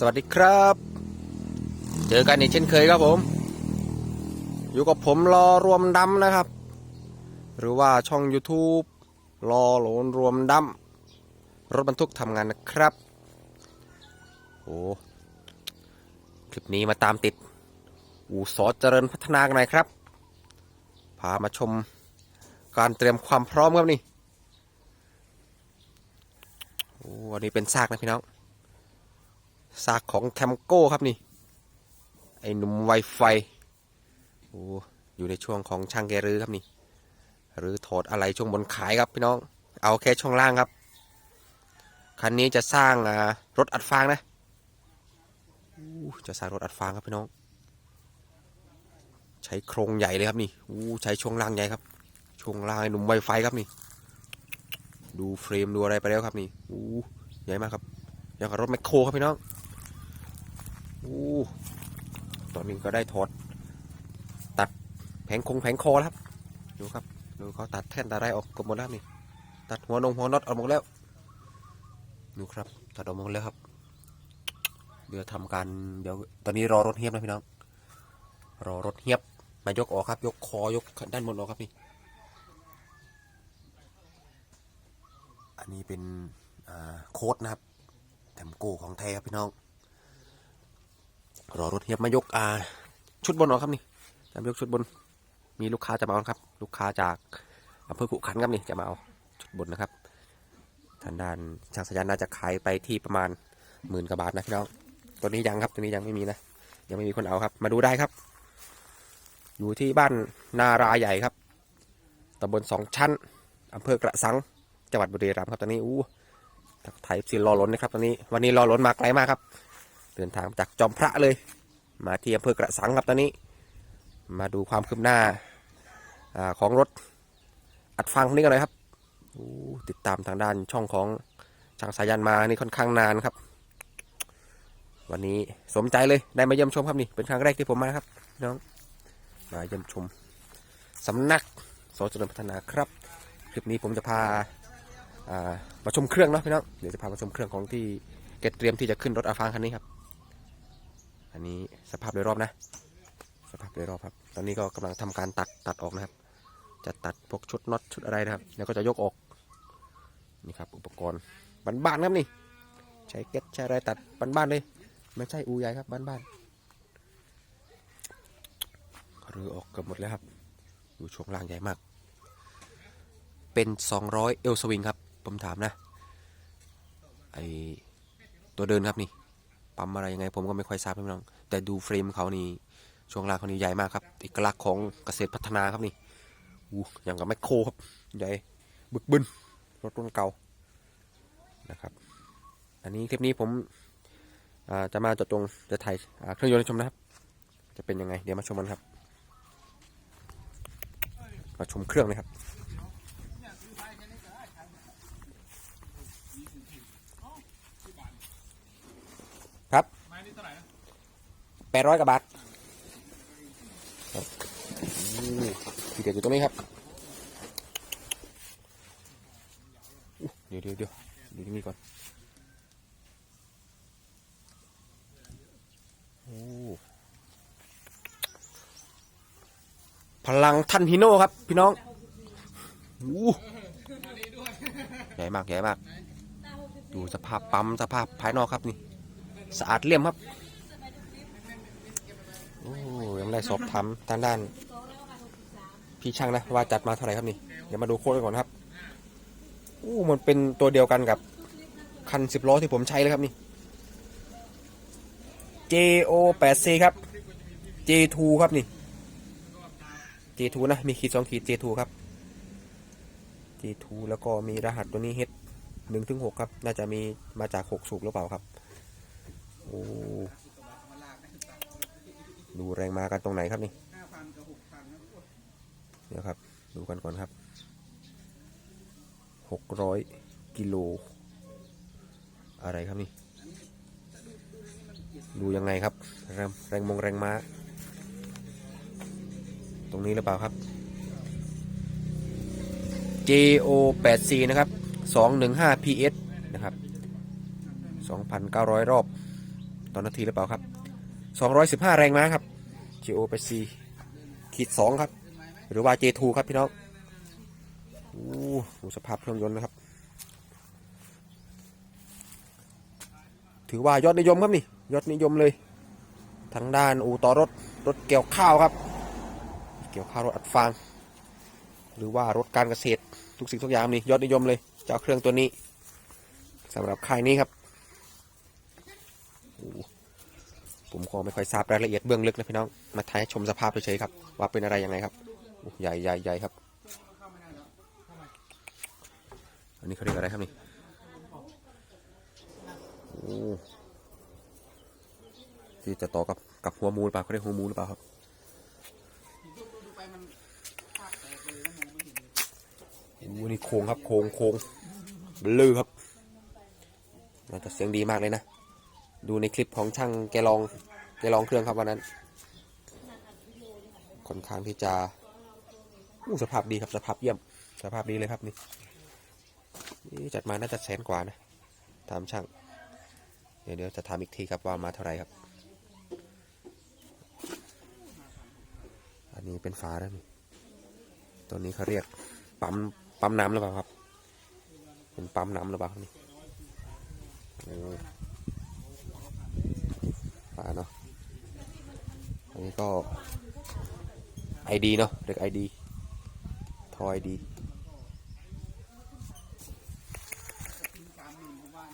สวัสดีครับ เจอกันอีกเช่นเคยครับผม อยู่กับผมรอรวมดำนะครับ หรือว่าช่อง YouTube รอโหลนรวมดำรถบรรทุกทำงานนะครับโอ้คลิปนี้มาตามติด อู่สอเจริญพัฒนากันหน่อยครับ พามาชมการเตรียมความพร้อมครับนี่โอ้อันนี้เป็นซากนะพี่น้อง ซากของแคมโก้ครับนี่ ไอหนุ่มไวไฟโอ้อยู่ในช่วงของช่างแกรื้อครับนี่ หรือถอดอะไรช่วงบนขายครับพี่น้อง เอาแค่ช่วงล่างครับ คันนี้จะสร้างรถอัดฟางนะจะสร้างรถอัดฟางครับพี่น้อง ใช้โครงใหญ่เลยครับนี่อู้ใช้ช่วงล่างใหญ่ครับ ช่วงล่างไอหนุ่มไวไฟครับนี่ ดูเฟรมดูอะไรไปแล้วครับนี่อู้ใหญ่มากครับอย่างกับรถแมคโครครับพี่น้อง อู้ตอนนี้ก็ได้ถอดตัดแผงคงแผงคอแล้วครับ ดูครับ ดูเขาตัดแท่นตัดอะไรออกเกหมดแล้วนี่ ตัดหัวนงหัวน็อตออกหมดแล้ว ดูครับ ตัดออกหมดแล้วครับ เดี๋ยวทำการ เดี๋ยว ตอนนี้รอรถเฮียบนะพี่น้อง รอรถเฮียบ มายกออกครับ ยกคอ ยกด้านบนออกครับนี่ อันนี้เป็นโค้ดนะครับแถมโก้ของแท้ครับพี่น้อง รอรถเฮียบมายกอ่าชุดบนออกครับนี่จะมายกชุดบน มีลูกค้าจะมาเอาครับ ลูกค้าจากอำเภอขุขันครับนี่จะมาเอาชุดบนนะครับทางด้านช่างสัญญาณน่าจะขายไปที่ประมาณหมื่นกว่าบาทนะพี่น้องตัวนี้ยังครับตัวนี้ยังไม่มีนะยังไม่มีคนเอาครับ มาดูได้ครับ อยู่ที่บ้านนาราใหญ่ครับตำบลสองชั้นอำเภอกระสังจังหวัดบุรีรัมย์ครับตอนนี้อู้ไทยซีรอล้นนะครับตอนนี้ วันนี้รอล้นมาไกลมากครับ เดินทางจากจอมพระเลย มาที่อำเภอกระสังครับตอนนี้ มาดูความคืบหน้าอของรถอัดฟังคนนี้กันเลยครับติดตามทางด้านช่องของช่างสายันมานี่ค่อนข้างนานครับ วันนี้สมใจเลยได้มาเยี่ยมชมครับนี่เป็นครั้งแรกที่ผมมาครับน้องมาเยี่ยมชมสำนักโสจริญพัฒนาครับคลิปนี้ผมจะพาามาชมเครื่องเนาะพี่น้องเดี๋ยวจะพามาชมเครื่องของที่เกตเตรียมที่จะขึ้นรถอาฟางคันนี้ครับ อันนี้สภาพโดยรอบนะ สภาพโดยรอบครับ ตอนนี้ก็กำลังทำการตัดตัดออกนะครับ จะตัดพวกชุดน็อตชุดอะไรนะครับ แล้วก็จะยกออก นี่ครับ อุปกรณ์บ้านๆครับนี่ ใช้เก็ตใช้อะไรตัดบ้านๆเลย ไม่ใช่อูใหญ่ครับบ้านๆรื้อออกเกือบหมดแล้วครับ ดูช่วงล่างใหญ่มาก เป็น 200 เอลสวิงครับ ผมถามนะ ไอตัวเดินครับนี่ ปั๊มอะไรยังไงผมก็ไม่ค่อยทราบพี่น้อง แต่ดูเฟรมเขานี่ช่วงล่างเขานี่ใหญ่มากครับเอกลักษณ์ของเกษตรพัฒนาครับนี่อู้อย่างกับแมคโครครับใหญ่บึกบึนรถรุ่นเก่านะครับ อันนี้คลิปนี้ผมจะมาจดจงจะถ่ายเครื่องยนต์ให้ชมนะครับ จะเป็นยังไง เดี๋ยวมาชมกันครับ มาชมเครื่องเลยครับ ไม้นี่เท่าไหร่นะ แปดร้อยกว่าบาททีเด็ดอยู่ตรงนี้ครับ เดี๋ยวเดี๋ยวเดี๋ยวดูนี้ก่อนโอ้พลังทันฮิโน่ครับ พี่น้องอใหญ่มากใหญ่มาก ดูสภาพปั๊มสภาพภายนอกครับนี่ สะอาดเลี่ยมครับ ได้สอบถามทางด้าน พี่ช่างนะว่าจัดมาเท่าไหร่ครับนี่เดี๋ยวมาดูโค้ดกันก่อนครับอู้มันเป็นตัวเดียวกันกับคันสิบล้อที่ผมใช้เลยครับนี่ JO 8 C ครับ J2 ครับนี่ J2 นะ มีขีดสองขีด J2 ครับ J2 แล้วก็มีรหัสตัวนี้ H หนึ่งถึงหกครับ น่าจะมีมาจากหกสูบหรือเปล่าครับ โอ้ ดูแรงมากันตรงไหนครับนี่เดี๋ยวครับดูกันก่อนครับหกร้อยกิโลอะไรครับนี่ ดูยังไงครับ แรงแรงมงแรงม้า ตรงนี้หรือเปล่าครับ JO 8 C นะครับ 215 PS นะครับ 2,900 รอบต่อนาทีหรือเปล่าครับ 215 แรงม้าครับ GO ไป C ขีด2ครับ หรือว่า J2 ครับพี่น้องโอ้โหสภาพเครื่องยนต์นะครับ ถือว่ายอดนิยมครับนี่ ยอดนิยมเลยทางด้านอู่ต่อรถรถเกี่ยวข้าวครับ เกี่ยวข้าวรถอัดฟาง หรือว่ารถการเกษตรทุกสิ่งทุกอย่างนี่ยอดนิยมเลยเจ้าเครื่องตัวนี้สำหรับค่ายนี้ครับโอ้ ผมก็ไม่ค่อยทราบรายละเอียดเบื้องลึกนะพี่น้องมาถ่ายชมสภาพเฉยๆครับ ว่าเป็นอะไรยังไงครับใหญ่ใหญ่ใหญ่ครับ อันนี้เขาเรียกอะไรครับนี่โอ้ที่จะต่อกับกับหัวมูลเปล่าเขาเรียกหัวมูลหรือเปล่าครับโอ้นี่โค้งครับโค้งโค้งเบลลือครับน่าจะเสียงดีมากเลยนะ ดูในคลิปของช่างแกลองแกลองเครื่องครับวันนั้น ค่อนข้างที่จะอู้สภาพดีครับสภาพเยี่ยม สภาพดีเลยครับนี่นี่จัดมาน่าจะแสนกว่านะตามช่าง เดี๋ยวเดี๋ยวจะถามอีกทีครับว่ามาเท่าไหร่ครับ อันนี้เป็นฝาแล้วนี่ตัวนี้เขาเรียกปั๊มปั๊มน้ำหรือเปล่าครับ เป็นปั๊มน้ำหรือเปล่านี่ เนาะอันนี้ก็ไอดีเนาะเด็กไอดีทอยดี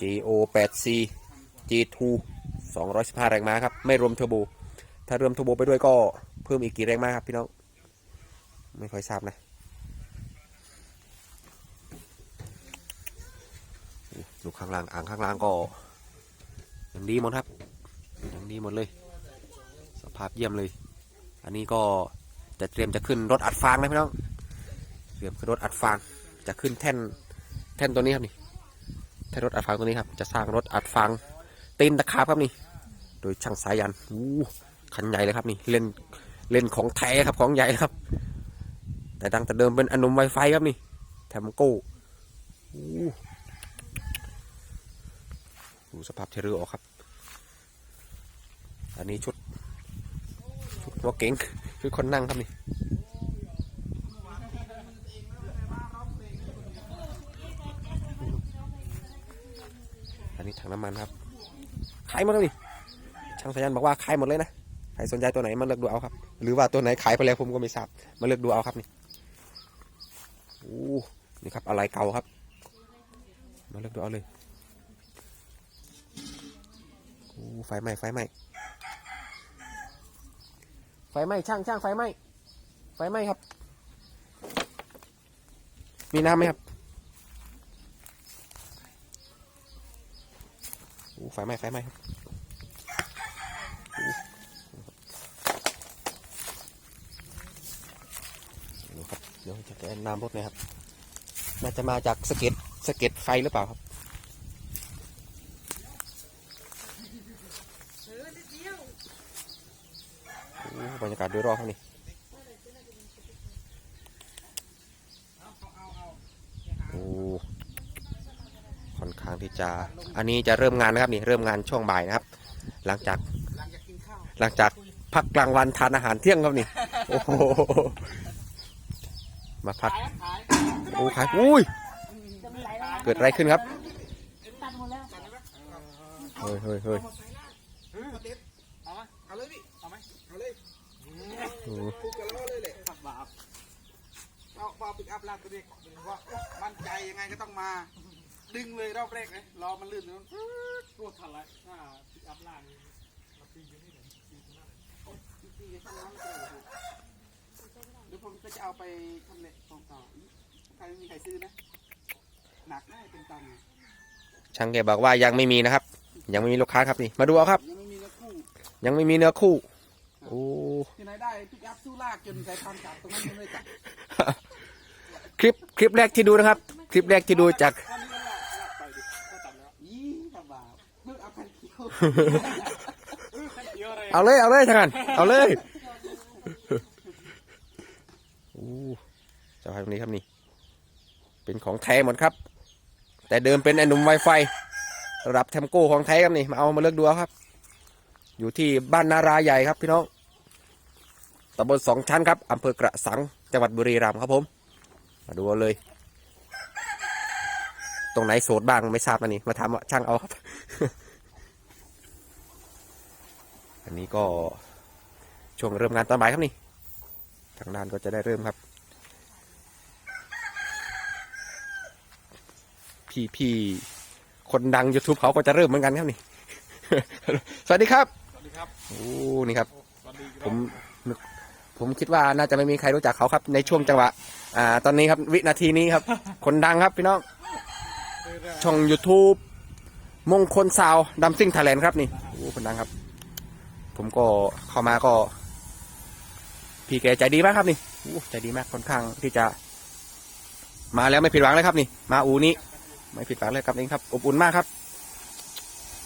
GO 8 C G2 215 แรงม้าครับ ไม่รวมเทอร์โบ ถ้ารวมเทอร์โบไปด้วยก็เพิ่มอีกกี่แรงม้าครับพี่น้อง ไม่ค่อยทราบนะลูกข้างล่าง อ่างข้างล่างก็ยังดีหมดครับ ยังดีหมดเลย สภาพเยี่ยมเลย อันนี้ก็จะเตรียมจะขึ้นรถอัดฟางนะพี่น้องเตรียมขึ้นรถอัดฟาง จะขึ้นแท่นแท่นตัวนี้ครับนี่แท่นรถอัดฟางตัวนี้ครับ จะสร้างรถอัดฟางตีนตะขาบครับนี่ โดยช่างสายันอู้คันใหญ่เลยครับนี่เล่นเล่นของแท้ครับของใหญ่ครับ แต่ดังแต่เดิมเป็นอนุมไวไฟครับนี่แทมโก้อู้ดูสภาพเทเรือออกครับ อันนี้ชุดชุดหัวเก๋งชุดคนนั่งครับนี่อันนี้ถังน้ำมันครับขายหมดแล้วนี่ช่างสายันบอกว่าขายหมดเลยนะใครสนใจตัวไหนมาเลือกดูเอาครับ หรือว่าตัวไหนขายไปแล้วผมก็ไม่ทราบมาเลือกดูเอาครับนี่โอ้นี่ครับอะไรเก่าครับ มาเลือกดูเอาเลยโอ้ไฟไหม้ไฟไหม้ ไฟไหม้ช่างช่างไฟไหม้ไฟไหม้ครับ มีน้ำไหมครับโอ้ไฟไหม้ไฟไหม้ครับดูครับเดี๋ยวจะแกะน้ำรถหนะครับ น่าจะมาจากสะเก็ดสะเก็ดไฟหรือเปล่าครับ บรรยากาศโดยรอบครับนี่โอ้ค่อนข้างที่จะ อันนี้จะเริ่มงานนะครับนี่เริ่มงานช่วงบ่ายนะครับ หลังจากหลังจากพักกลางวันทานอาหารเที่ยงครับนี่โอ้โหมาพักโอ้ขายอุ้ยเกิดอะไรขึ้นครับเฮ้ยเฮ้ยเฮ้ย ขับบาปเอาเอาปิกอัพลากตัวเด็กว่ามั่นใจยังไงก็ต้องมา ดึงเลยรอบแรกเลยรอมันลื่นตรงนั้นตัวทันละถ้าปิกอัพล่างมาตีอยู่นี่เหมือนตีตรงนั้นตีกันข้างน้ำไม่ได้เลยเดี๋ยวผมก็จะเอาไปทำเล็กตรงต่อใครไม่มีใครซื้อนะหนักแน่เป็นตันช่างแกบอกว่ายังไม่มีนะครับ ยังไม่มีลูกค้าครับนี่มาดูเอาครับ ยังไม่มีเนื้อคู่ โอ้ที่ไหนได้ปิกอัพสู้ลากจนสายพันธุ์จับตรงนั้นยังไม่จับคลิปคลิปแรกที่ดูนะครับ คลิปแรกที่ดูจากวันนี้ก็ลากลากไปดิก็จับแล้วยี่ขับบาปเพิ่งเอาคันเขียวเยอะอะไรเอาเลยเอาเลยทางนั้นเอาเลยโอ้เจ้าพายตรงนี้ครับนี่ เป็นของแท้หมดครับ แต่เดิมเป็นไอ้หนุ่มไวไฟระดับเทมโก้ของแท้ครับนี่มาเอามาเลือกดูเอาครับ อยู่ที่บ้านนาราใหญ่ครับพี่น้องตำบลสองชั้นครับอำเภอกระสังจังหวัดบุรีรัมย์ครับผม มาดูเลย ตรงไหนโสดบ้างไม่ทราบนะนี่มาถามว่าช่างเอาครับ อันนี้ก็ช่วงเริ่มงานตอนบ่ายครับนี่ ทางด้านก็จะได้เริ่มครับ พี่พี่คนดัง YouTube เขาก็จะเริ่มเหมือนกันครับนี่ สวัสดีครับ ครับโอ้นี่ครับสวัสดีครับผมนึกผมคิดว่าน่าจะไม่มีใครรู้จักเขาครับ ในช่วงจังหวะ อ่า ตอนนี้ครับ วินาทีนี้ครับ คนดังครับพี่น้อง ช่อง YouTube มงคลซาวดัมซิ่งไทยแลนด์ครับนี่โอ้คนดังครับ ผมก็เข้ามาก็ พี่แกใจดีมากครับนี่โอ้ใจดีมากค่อนข้างที่จะ มาแล้วไม่ผิดหวังเลยครับนี่ มาอูนี้ไม่ผิดหวังเลยครับเองครับอบอุ่นมากครับ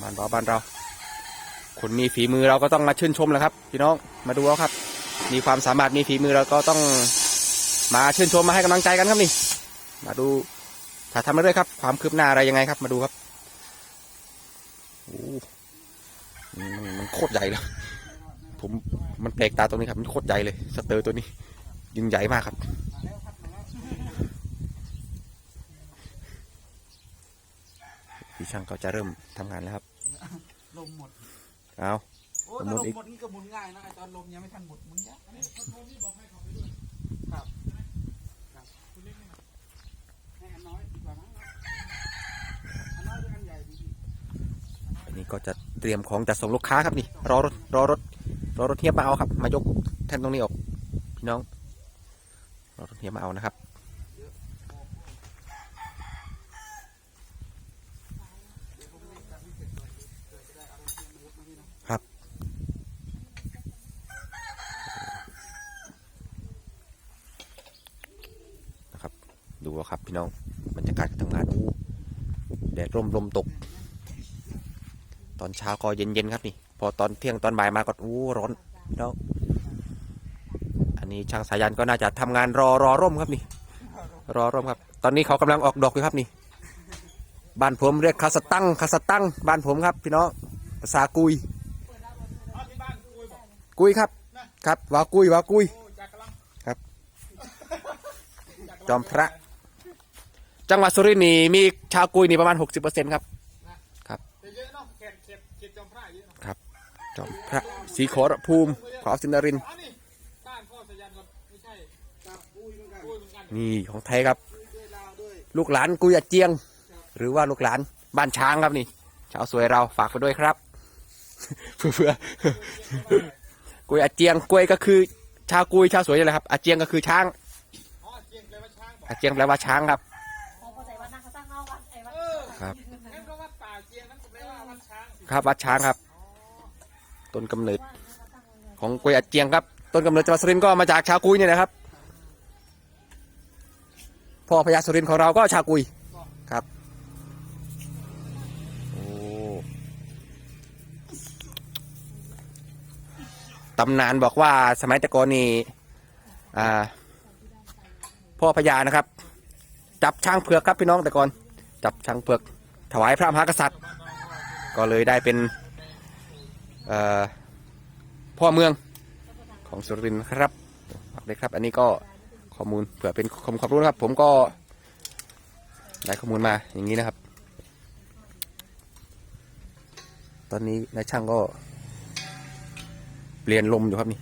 บ้านเราบ้านเรา คนมีฝีมือเราก็ต้องมาชื่นชมแหละครับพี่น้องมาดูเอาครับ มีความสามารถมีฝีมือเราก็ต้องมาชื่นชมมาให้กำลังใจกันครับนี่ มาดูถ้าทำมาเรื่อยครับ ความคืบหน้าอะไรยังไงครับ มาดูครับโอ้มันมันโคตรใหญ่เลยผมมันแปลกตาตรงนี้ครับ มันโคตรใหญ่เลยสเตอร์ตัวนี้ยิ่งใหญ่มากครับพี่ช่างก็จะเริ่มทำงานแล้วครับลมหมด เอา โอ้ลถ้ามหมลดมอีก หมดนี่ก็หมุนง่ายนะไอตอนลมยังไม่ทันหมดหมุนยากอันนี้คอนโทรลนี่บอกให้เขาไปด้วยครับคุณเล็กนี่นะให้อันน้อยดีกว่ามั้งอันน้อยหรืออันใหญ่ดีอันนี้ก็จะเตรียมของจะส่งลูกค้าครับนี่ รอรถรอรถรอรถเทียบมาเอาครับ มายกแท่นตรงนี้ออกพี่น้องรอรถเทียบมาเอานะครับครับ นะครับ ครับ พี่น้องบรรยากาศการทำงานอู้แดดร่มลมตก ตอนเช้าก็เย็นๆครับนี่ พอตอนเที่ยงตอนบ่ายมาก็อู้ร้อนพี่น้องอันนี้ช่างสายันก็น่าจะทำงานรอรอร่มครับนี่ รอร่มครับ ตอนนี้เขากำลังออกดอกอยู่ครับนี่บ้านผมเรียกคาสตังคาสตังบ้านผมครับ พี่น้องภาษากุย กุยครับ ครับวากุยวากุย ครับ จอมพระ จังหวัดสุรินทร์นี่มีชาวกุยนี่ประมาณ 60%ครับ แต่เยอะเนาะเขตเขตเขตจอมพระเยอะเนาะครับ จอมพระศรีโขรภูมิขอสินรินทร์อ๋อนี่บ้านพ่อสยันก็ไม่ใช่กับอุ้ยเหมือนกันคุยเหมือนกันนี่ของไทยครับ ด้วยลาวด้วยลูกหลานกุยอาเจียง หรือว่าลูกหลานบ้านช้างครับนี่ ชาวสวยเราฝากไปด้วยครับ เพื่อเพื่อกุยอาเจียงกุยก็คือ ชาวกุยชาวสวยนี่แหละครับอาเจียงก็คือช้างอ๋อเจียงแปลว่าช้างบอกอาเจียงแปลว่าช้างครับ ครับวัดช้างครับ ต้นกำเนิดของกุยอาเจียงครับ ต้นกำเนิดจังหวัดสุรินทร์ก็มาจากชาวกุยเนี่ยนะครับพ่อพญาสุรินทร์ของเราก็ชาวกุยครับโอ้ตำนานบอกว่าสมัยต่ก่อนนี่อ่าพ่อพญานะครับ จับช้างเผือกครับพี่น้องแต่ก่อน จับช้างเผือก ถวายพระมหากษัตริย์ ก็เลยได้เป็นเอ่อพ่อเมืองของสุรินทร์นะครับฝากด้วยครับ อันนี้ก็ข้อมูลเผื่อเป็นความความรู้นะครับ ผมก็ได้ข้อมูลมาอย่างนี้นะครับ ตอนนี้นายช่างก็ เปลี่ยนลมอยู่ครับนี่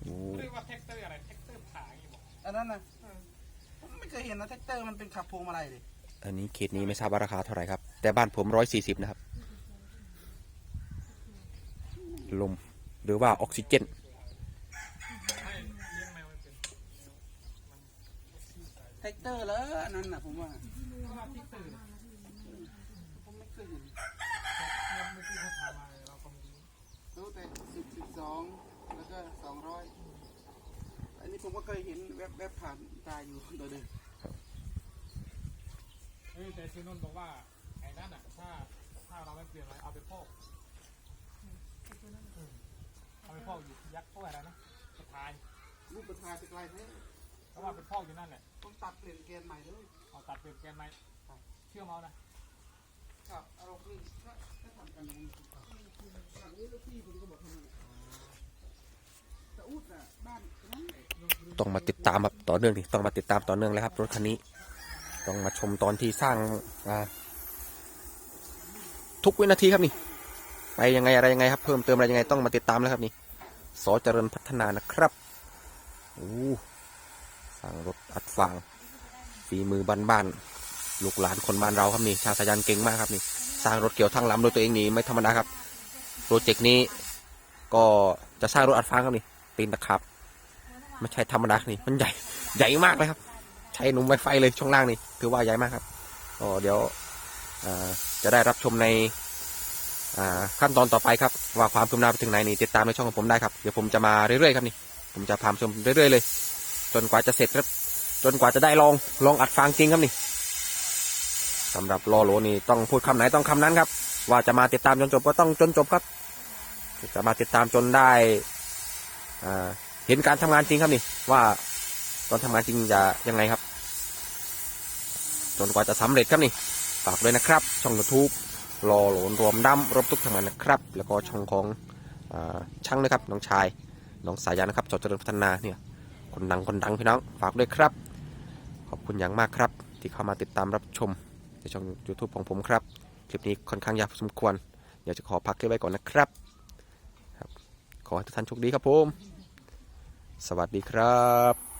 โอ้เรียกว่าแท็กเตอร์อะไรแท็กเตอร์ผ่าอย่างงี้บอกอันนั้นนะผมไม่เคยเห็นนะแท็กเตอร์มันเป็นขับพวงมาลัยเลยอันนี้เขตนี้ไม่ทราบว่าราคาเท่าไหร่ครับ แต่บ้านผมร้อยสี่สิบนะครับ ลม หรือว่าออกซิเจนเลี้ยงแท็กเตอร์แล้วอันนั้นน่ะผมว่าผมไม่เคยเห็นรู้แต่สิบสิบสองแล้วก็สองร้อยอันนี้ผมก็เคยเห็นแวบแวบผ่านตาอยู่ตัวเดิมเฮ้แต่ซีนนท์บอกว่า นั่นอะถ้าถ้าเราไม่เปลี่ยนอะไรเอาไปพอกอืมเอาไปพอกอยู่ยักษ์เขาอะไรนะกระทายรูปประธานจะไกลแท้เพราะว่าไปพอกอยู่นั่นแหละต้องตัดเปลี่ยนแกนใหม่เลยเอาตัดเปลี่ยนแกนไหมเชื่อมเอานะครับเอาลงนี่ถ้าถ้าทำกันอย่างนี้นี่ลูกพี่ผมก็บอกทำไมตะอูดอะบ้านนั้น ต้องมาติดตามแบบต่อเนื่องดิต้องมาติดตามต่อเนื่องเลยครับรถคันนี้ ต้องมาชมตอนที่สร้างอ่า ทุกวินาทีครับนี่ ไปยังไงอะไรยังไงครับ เพิ่มเติมอะไรยังไงต้องมาติดตามแล้วครับนี่สอเจริญพัฒนานะครับโอ้สร้างรถอัดฟางฝีมือบ้านๆลูกหลานคนบ้านเราครับนี่ชาวสายันเก่งมากครับนี่สร้างรถเกี่ยวทั้งลำโดยตัวเองนี่ไม่ธรรมดาครับโปรเจกต์นี้ก็จะสร้างรถอัดฟางครับนี่ตีนตะขับไม่ใช่ธรรมดานี่มันใหญ่ใหญ่มากเลยครับ ใช้หนุ่มไวไฟเลยช่วงล่างนี่ถือว่าใหญ่มากครับก็เดี๋ยว จะได้รับชมในขั้นตอนต่อไปครับ ว่าความคืบหน้าไปถึงไหนนี่ติดตามในช่องของผมได้ครับเดี๋ยวผมจะมาเรื่อยๆครับนี่ผมจะพาชมเรื่อยๆเลย จนกว่าจะเสร็จครับ จนกว่าจะได้ลองลองอัดฟางจริงครับนี่สำหรับรอโหลนี่ต้องพูดคำไหนต้องคำนั้นครับ ว่าจะมาติดตามจนจบก็ต้องจนจบครับ จะมาติดตามจนได้เห็นการทำงานจริงครับนี่ว่าตอนทำงานจริงจะยังไงครับ จนกว่าจะสำเร็จครับนี่ ฝากด้วยนะครับ ช่องยูทูบรอโหลนรวมดำรบทุกทำงานนะครับ แล้วก็ช่องของอช่างนะครับน้องชายน้องสายันนะครับจอเจริญพัฒนาเนี่ยคนดังคนดังพี่น้องฝากด้วยครับ ขอบคุณอย่างมากครับ ที่เข้ามาติดตามรับชมในช่อง YouTube ของผมครับ คลิปนี้ค่อนข้างยาวพอสมควรอยากจะขอพักคลิปไว้ก่อนนะครับครับ ขอให้ทุกท่านโชคดีครับผม สวัสดีครับ